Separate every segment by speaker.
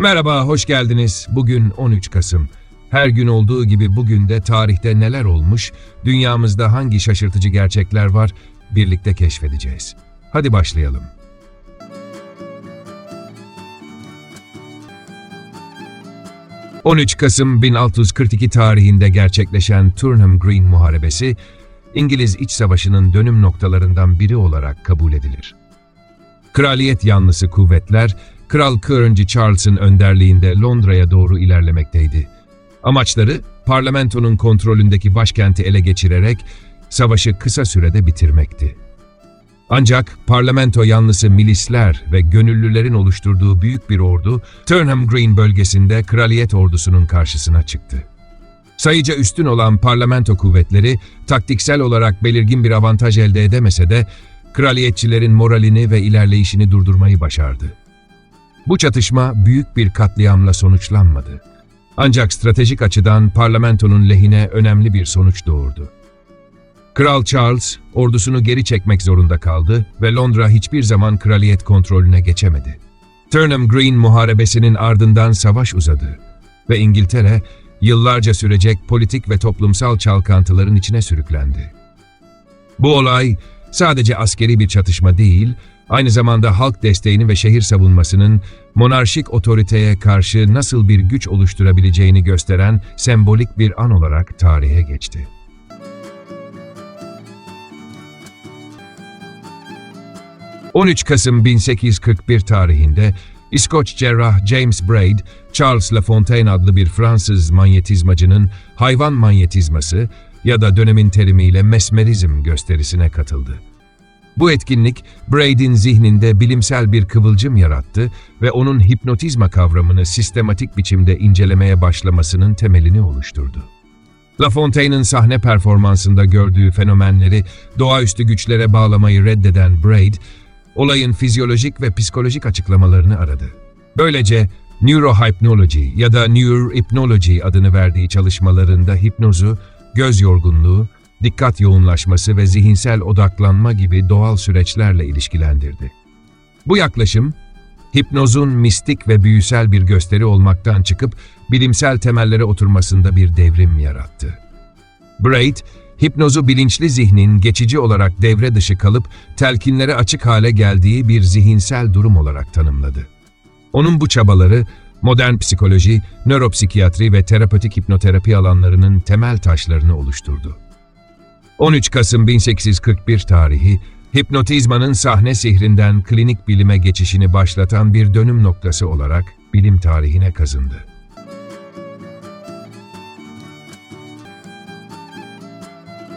Speaker 1: Merhaba, hoş geldiniz. Bugün 13 Kasım. Her gün olduğu gibi bugün de tarihte neler olmuş, dünyamızda hangi şaşırtıcı gerçekler var birlikte keşfedeceğiz. Hadi başlayalım. ...13 Kasım 1642 tarihinde gerçekleşen Turnham Green Muharebesi... ...İngiliz İç Savaşı'nın dönüm noktalarından biri olarak kabul edilir. Kraliyet yanlısı kuvvetler, Kral 2. Charles'ın önderliğinde Londra'ya doğru ilerlemekteydi. Amaçları, parlamentonun kontrolündeki başkenti ele geçirerek savaşı kısa sürede bitirmekti. Ancak parlamento yanlısı milisler ve gönüllülerin oluşturduğu büyük bir ordu, Turnham Green bölgesinde kraliyet ordusunun karşısına çıktı. Sayıca üstün olan parlamento kuvvetleri, taktiksel olarak belirgin bir avantaj elde edemese de, kraliyetçilerin moralini ve ilerleyişini durdurmayı başardı. Bu çatışma büyük bir katliamla sonuçlanmadı. Ancak stratejik açıdan parlamentonun lehine önemli bir sonuç doğurdu. Kral Charles ordusunu geri çekmek zorunda kaldı ve Londra hiçbir zaman kraliyet kontrolüne geçemedi. Turnham Green muharebesinin ardından savaş uzadı ve İngiltere yıllarca sürecek politik ve toplumsal çalkantıların içine sürüklendi. Bu olay sadece askeri bir çatışma değil, aynı zamanda halk desteğini ve şehir savunmasının monarşik otoriteye karşı nasıl bir güç oluşturabileceğini gösteren sembolik bir an olarak tarihe geçti. ...13 Kasım 1841 tarihinde İskoç cerrah James Braid, Charles Lafontaine adlı bir Fransız manyetizmacının hayvan manyetizması ya da dönemin terimiyle mesmerizm gösterisine katıldı. Bu etkinlik, Braid'in zihninde bilimsel bir kıvılcım yarattı ve onun hipnotizma kavramını sistematik biçimde incelemeye başlamasının temelini oluşturdu. La Fontaine'in sahne performansında gördüğü fenomenleri doğaüstü güçlere bağlamayı reddeden Braid, olayın fizyolojik ve psikolojik açıklamalarını aradı. Böylece neurohypnology ya da neurohypnology adını verdiği çalışmalarında hipnozu, göz yorgunluğu, dikkat yoğunlaşması ve zihinsel odaklanma gibi doğal süreçlerle ilişkilendirdi. Bu yaklaşım, hipnozun mistik ve büyüsel bir gösteri olmaktan çıkıp bilimsel temellere oturmasında bir devrim yarattı. Braid, hipnozu bilinçli zihnin geçici olarak devre dışı kalıp telkinlere açık hale geldiği bir zihinsel durum olarak tanımladı. Onun bu çabaları, modern psikoloji, nöropsikiyatri ve terapötik hipnoterapi alanlarının temel taşlarını oluşturdu. 13 Kasım 1841 tarihi, hipnotizmanın sahne sihrinden klinik bilime geçişini başlatan bir dönüm noktası olarak bilim tarihine kazındı.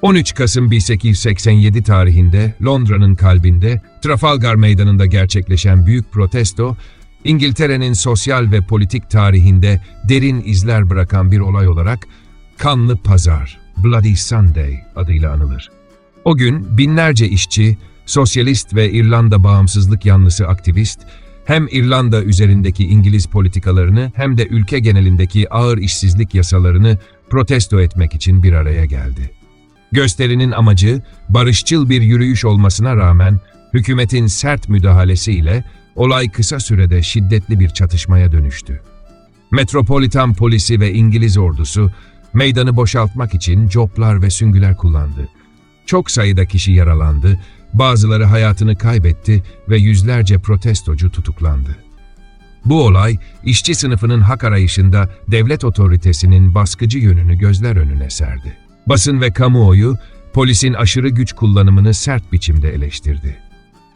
Speaker 1: ...13 Kasım 1887 tarihinde Londra'nın kalbinde Trafalgar Meydanı'nda gerçekleşen büyük protesto... ...İngiltere'nin sosyal ve politik tarihinde derin izler bırakan bir olay olarak... ...Kanlı Pazar Bloody Sunday adıyla anılır. O gün binlerce işçi, sosyalist ve İrlanda bağımsızlık yanlısı aktivist, hem İrlanda üzerindeki İngiliz politikalarını hem de ülke genelindeki ağır işsizlik yasalarını protesto etmek için bir araya geldi. Gösterinin amacı barışçıl bir yürüyüş olmasına rağmen hükümetin sert müdahalesiyle olay kısa sürede şiddetli bir çatışmaya dönüştü. Metropolitan polisi ve İngiliz ordusu Meydanı boşaltmak için coplar ve süngüler kullandı. Çok sayıda kişi yaralandı, bazıları hayatını kaybetti ve yüzlerce protestocu tutuklandı. Bu olay, işçi sınıfının hak arayışında devlet otoritesinin baskıcı yönünü gözler önüne serdi. Basın ve kamuoyu, polisin aşırı güç kullanımını sert biçimde eleştirdi.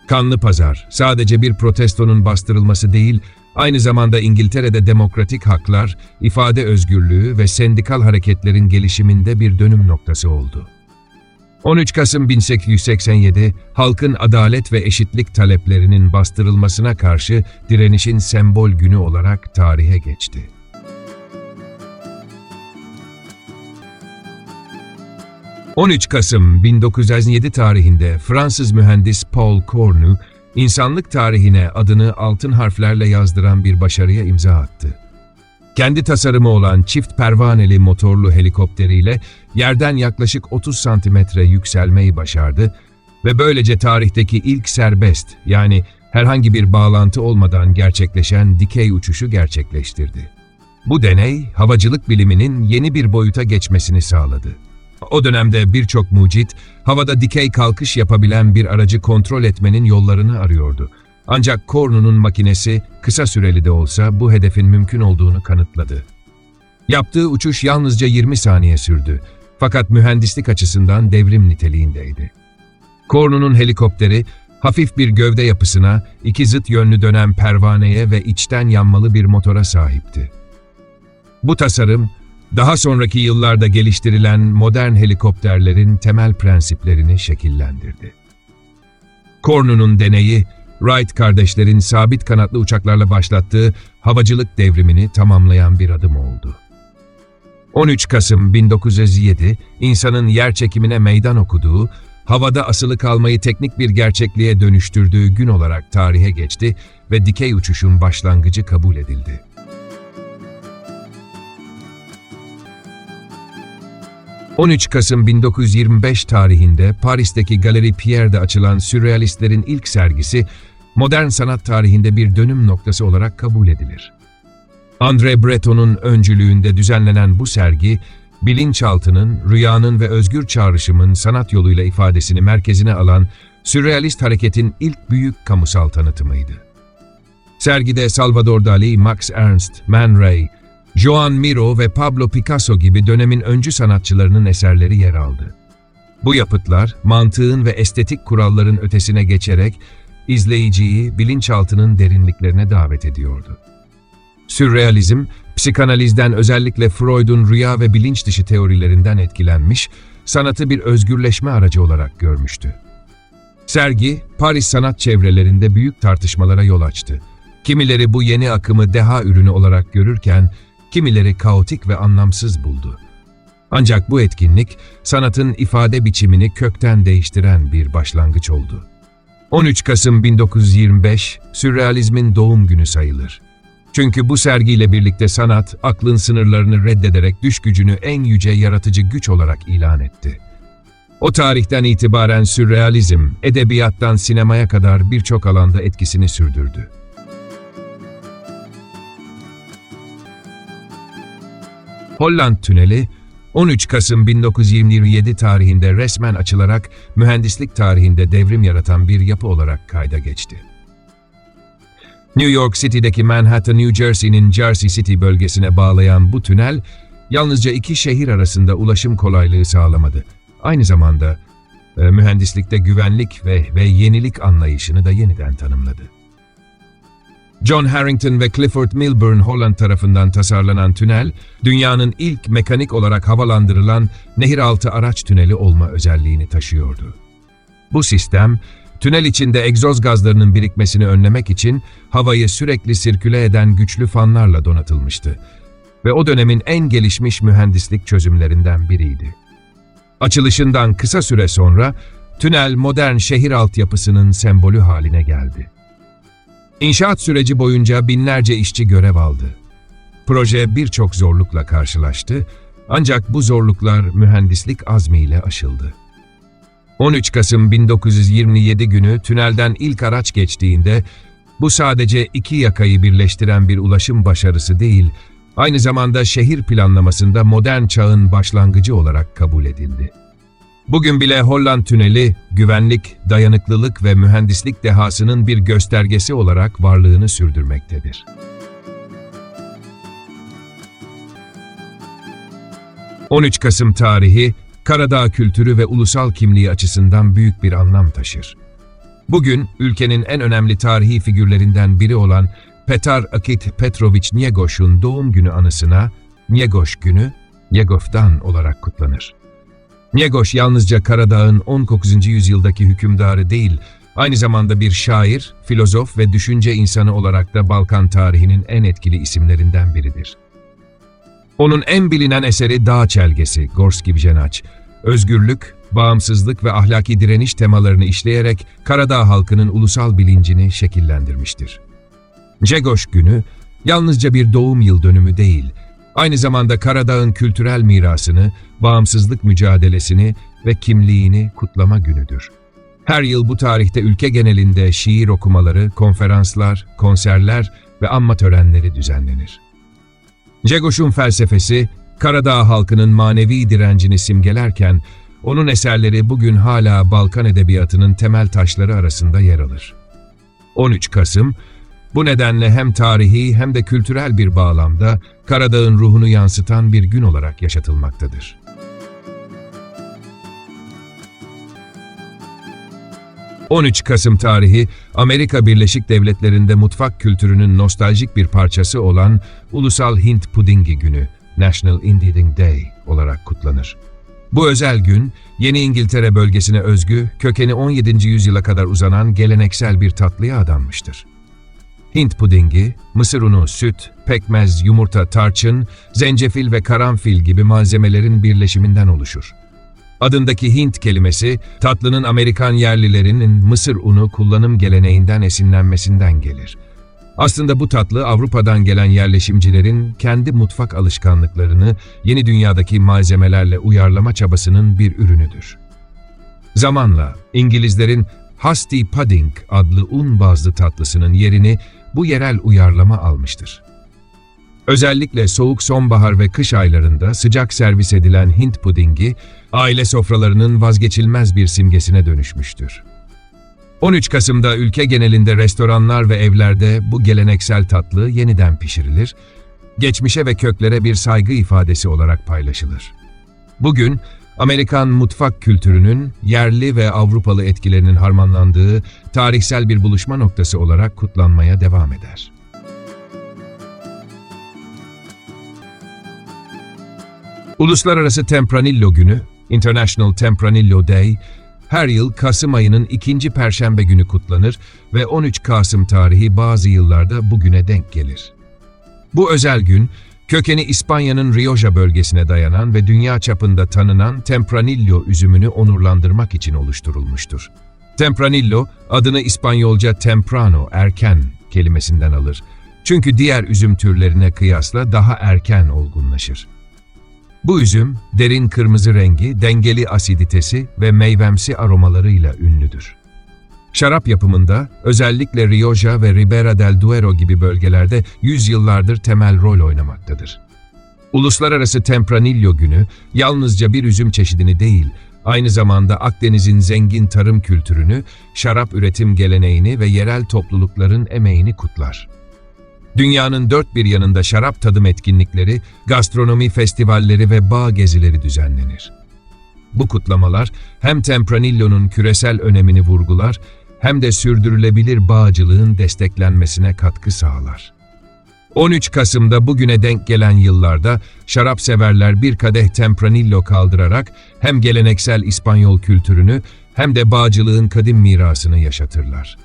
Speaker 1: Kanlı pazar, sadece bir protestonun bastırılması değil, Aynı zamanda İngiltere'de demokratik haklar, ifade özgürlüğü ve sendikal hareketlerin gelişiminde bir dönüm noktası oldu. 13 Kasım 1887, halkın adalet ve eşitlik taleplerinin bastırılmasına karşı direnişin sembol günü olarak tarihe geçti. ...13 Kasım 1907 tarihinde Fransız mühendis Paul Cornu, insanlık tarihine adını altın harflerle yazdıran bir başarıya imza attı. Kendi tasarımı olan çift pervaneli motorlu helikopteriyle yerden yaklaşık 30 santimetre yükselmeyi başardı ve böylece tarihteki ilk serbest yani herhangi bir bağlantı olmadan gerçekleşen dikey uçuşu gerçekleştirdi. Bu deney, havacılık biliminin yeni bir boyuta geçmesini sağladı. O dönemde birçok mucit, havada dikey kalkış yapabilen bir aracı kontrol etmenin yollarını arıyordu. Ancak Kornu'nun makinesi kısa süreli de olsa bu hedefin mümkün olduğunu kanıtladı. Yaptığı uçuş yalnızca 20 saniye sürdü. Fakat mühendislik açısından devrim niteliğindeydi. Kornu'nun helikopteri hafif bir gövde yapısına, iki zıt yönlü dönen pervaneye ve içten yanmalı bir motora sahipti. Bu tasarım, daha sonraki yıllarda geliştirilen modern helikopterlerin temel prensiplerini şekillendirdi. Kornu'nun deneyi, Wright kardeşlerin sabit kanatlı uçaklarla başlattığı havacılık devrimini tamamlayan bir adım oldu. 13 Kasım 1907, insanın yer çekimine meydan okuduğu, havada asılı kalmayı teknik bir gerçekliğe dönüştürdüğü gün olarak tarihe geçti ve dikey uçuşun başlangıcı kabul edildi. ...13 Kasım 1925 tarihinde Paris'teki Galeri Pierre'de açılan sürrealistlerin ilk sergisi... ...modern sanat tarihinde bir dönüm noktası olarak kabul edilir. André Breton'un öncülüğünde düzenlenen bu sergi, bilinçaltının, rüyanın ve özgür çağrışımın sanat yoluyla ifadesini merkezine alan sürrealist hareketin ilk büyük kamusal tanıtımıydı. Sergide Salvador Dali, Max Ernst, Man Ray, Joan Miro ve Pablo Picasso gibi dönemin öncü sanatçılarının eserleri yer aldı. Bu yapıtlar, mantığın ve estetik kuralların ötesine geçerek izleyiciyi bilinçaltının derinliklerine davet ediyordu. Sürrealizm, psikanalizden özellikle Freud'un rüya ve bilinç dışı teorilerinden etkilenmiş, sanatı bir özgürleşme aracı olarak görmüştü. Sergi, Paris sanat çevrelerinde büyük tartışmalara yol açtı. Kimileri bu yeni akımı deha ürünü olarak görürken, kimileri kaotik ve anlamsız buldu. Ancak bu etkinlik, sanatın ifade biçimini kökten değiştiren bir başlangıç oldu. 13 Kasım 1925, Sürrealizmin doğum günü sayılır. Çünkü bu sergiyle birlikte sanat, aklın sınırlarını reddederek düş gücünü en yüce yaratıcı güç olarak ilan etti. O tarihten itibaren sürrealizm, edebiyattan sinemaya kadar birçok alanda etkisini sürdürdü. Holland Tüneli, 13 Kasım 1927 tarihinde resmen açılarak mühendislik tarihinde devrim yaratan bir yapı olarak kayda geçti. New York City'deki Manhattan, New Jersey'nin Jersey City bölgesine bağlayan bu tünel, yalnızca iki şehir arasında ulaşım kolaylığı sağlamadı. Aynı zamanda e, mühendislikte güvenlik ve, ve yenilik anlayışını da yeniden tanımladı. John Harrington ve Clifford Milburn Holland tarafından tasarlanan tünel, dünyanın ilk mekanik olarak havalandırılan nehiraltı araç tüneli olma özelliğini taşıyordu. Bu sistem, tünel içinde egzoz gazlarının birikmesini önlemek için havayı sürekli sirküle eden güçlü fanlarla donatılmıştı ve o dönemin en gelişmiş mühendislik çözümlerinden biriydi. Açılışından kısa süre sonra tünel modern şehir altyapısının sembolü haline geldi. İnşaat süreci boyunca binlerce işçi görev aldı. Proje birçok zorlukla karşılaştı ancak bu zorluklar mühendislik azmiyle aşıldı. 13 Kasım 1927 günü tünelden ilk araç geçtiğinde bu sadece iki yakayı birleştiren bir ulaşım başarısı değil, aynı zamanda şehir planlamasında modern çağın başlangıcı olarak kabul edildi. Bugün bile Holland Tüneli, güvenlik, dayanıklılık ve mühendislik dehasının bir göstergesi olarak varlığını sürdürmektedir. 13 Kasım tarihi, Karadağ kültürü ve ulusal kimliği açısından büyük bir anlam taşır. Bugün ülkenin en önemli tarihi figürlerinden biri olan Petar Akit Petrovich Nyegoş'un doğum günü anısına Nyegoş Günü, Nyegov'dan olarak kutlanır. Nyegoş yalnızca Karadağ'ın 19. yüzyıldaki hükümdarı değil, aynı zamanda bir şair, filozof ve düşünce insanı olarak da Balkan tarihinin en etkili isimlerinden biridir. Onun en bilinen eseri Dağ Çelgesi, Gorski Vjenaç, özgürlük, bağımsızlık ve ahlaki direniş temalarını işleyerek Karadağ halkının ulusal bilincini şekillendirmiştir. Cegoş Günü, yalnızca bir doğum yıl dönümü değil, aynı zamanda Karadağ'ın kültürel mirasını, bağımsızlık mücadelesini ve kimliğini kutlama günüdür. Her yıl bu tarihte ülke genelinde şiir okumaları, konferanslar, konserler ve anma törenleri düzenlenir. Cegoş'un felsefesi, Karadağ halkının manevi direncini simgelerken, onun eserleri bugün hala Balkan edebiyatının temel taşları arasında yer alır. 13 Kasım, bu nedenle hem tarihi hem de kültürel bir bağlamda Karadağ'ın ruhunu yansıtan bir gün olarak yaşatılmaktadır. ...13 Kasım tarihi, Amerika Birleşik Devletleri'nde mutfak kültürünün nostaljik bir parçası olan Ulusal Hint Pudingi Günü, National Indian Day olarak kutlanır. Bu özel gün, Yeni İngiltere bölgesine özgü, kökeni 17. yüzyıla kadar uzanan geleneksel bir tatlıya adanmıştır. Hint pudingi, mısır unu, süt, pekmez, yumurta, tarçın, zencefil ve karanfil gibi malzemelerin birleşiminden oluşur. Adındaki Hint kelimesi, tatlının Amerikan yerlilerinin mısır unu kullanım geleneğinden esinlenmesinden gelir. Aslında bu tatlı Avrupa'dan gelen yerleşimcilerin kendi mutfak alışkanlıklarını yeni dünyadaki malzemelerle uyarlama çabasının bir ürünüdür. Zamanla İngilizlerin Hasty Pudding adlı un bazlı tatlısının yerini bu yerel uyarlama almıştır. Özellikle soğuk sonbahar ve kış aylarında sıcak servis edilen Hint pudingi, aile sofralarının vazgeçilmez bir simgesine dönüşmüştür. 13 Kasım'da ülke genelinde restoranlar ve evlerde bu geleneksel tatlı yeniden pişirilir, geçmişe ve köklere bir saygı ifadesi olarak paylaşılır. Bugün, Amerikan mutfak kültürünün yerli ve Avrupalı etkilerinin harmanlandığı tarihsel bir buluşma noktası olarak kutlanmaya devam eder. Uluslararası Tempranillo Günü, International Tempranillo Day, her yıl Kasım ayının ikinci perşembe günü kutlanır ve 13 Kasım tarihi bazı yıllarda bugüne denk gelir. Bu özel gün, kökeni İspanya'nın Rioja bölgesine dayanan ve dünya çapında tanınan Tempranillo üzümünü onurlandırmak için oluşturulmuştur. Tempranillo, adını İspanyolca temprano, erken kelimesinden alır. Çünkü diğer üzüm türlerine kıyasla daha erken olgunlaşır. Bu üzüm, derin kırmızı rengi, dengeli asiditesi ve meyvemsi aromalarıyla ünlüdür. Şarap yapımında özellikle Rioja ve Ribera del Duero gibi bölgelerde yüzyıllardır temel rol oynamaktadır. Uluslararası Tempranillo Günü yalnızca bir üzüm çeşidini değil, aynı zamanda Akdeniz'in zengin tarım kültürünü, şarap üretim geleneğini ve yerel toplulukların emeğini kutlar. Dünyanın dört bir yanında şarap tadım etkinlikleri, gastronomi festivalleri ve bağ gezileri düzenlenir. Bu kutlamalar hem Tempranillo'nun küresel önemini vurgular hem de sürdürülebilir bağcılığın desteklenmesine katkı sağlar. 13 Kasım'da bugüne denk gelen yıllarda şarap severler bir kadeh Tempranillo kaldırarak hem geleneksel İspanyol kültürünü hem de bağcılığın kadim mirasını yaşatırlar.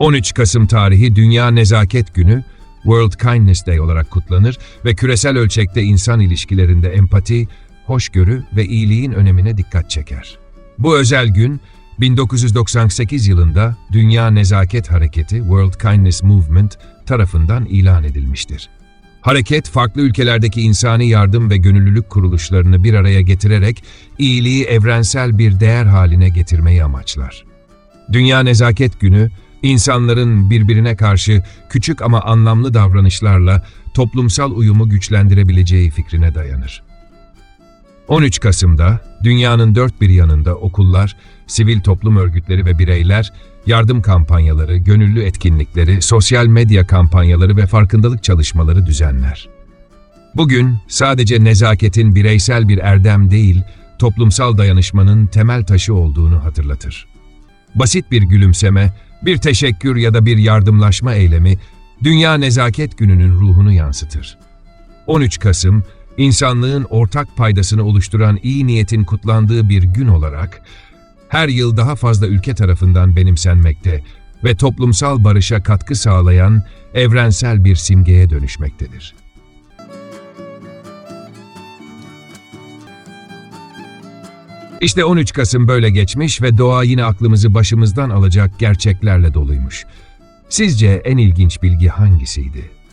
Speaker 1: 13 Kasım tarihi Dünya Nezaket Günü, World Kindness Day olarak kutlanır ve küresel ölçekte insan ilişkilerinde empati, hoşgörü ve iyiliğin önemine dikkat çeker. Bu özel gün, 1998 yılında Dünya Nezaket Hareketi World Kindness Movement tarafından ilan edilmiştir. Hareket, farklı ülkelerdeki insani yardım ve gönüllülük kuruluşlarını bir araya getirerek iyiliği evrensel bir değer haline getirmeyi amaçlar. Dünya Nezaket Günü, İnsanların birbirine karşı küçük ama anlamlı davranışlarla toplumsal uyumu güçlendirebileceği fikrine dayanır. 13 Kasım'da dünyanın dört bir yanında okullar, sivil toplum örgütleri ve bireyler yardım kampanyaları, gönüllü etkinlikleri, sosyal medya kampanyaları ve farkındalık çalışmaları düzenler. Bugün sadece nezaketin bireysel bir erdem değil, toplumsal dayanışmanın temel taşı olduğunu hatırlatır. Basit bir gülümseme, bir teşekkür ya da bir yardımlaşma eylemi Dünya Nezaket Günü'nün ruhunu yansıtır. 13 Kasım, insanlığın ortak paydasını oluşturan iyi niyetin kutlandığı bir gün olarak her yıl daha fazla ülke tarafından benimsenmekte ve toplumsal barışa katkı sağlayan evrensel bir simgeye dönüşmektedir. İşte 13 Kasım böyle geçmiş ve doğa yine aklımızı başımızdan alacak gerçeklerle doluymuş. Sizce en ilginç bilgi hangisiydi?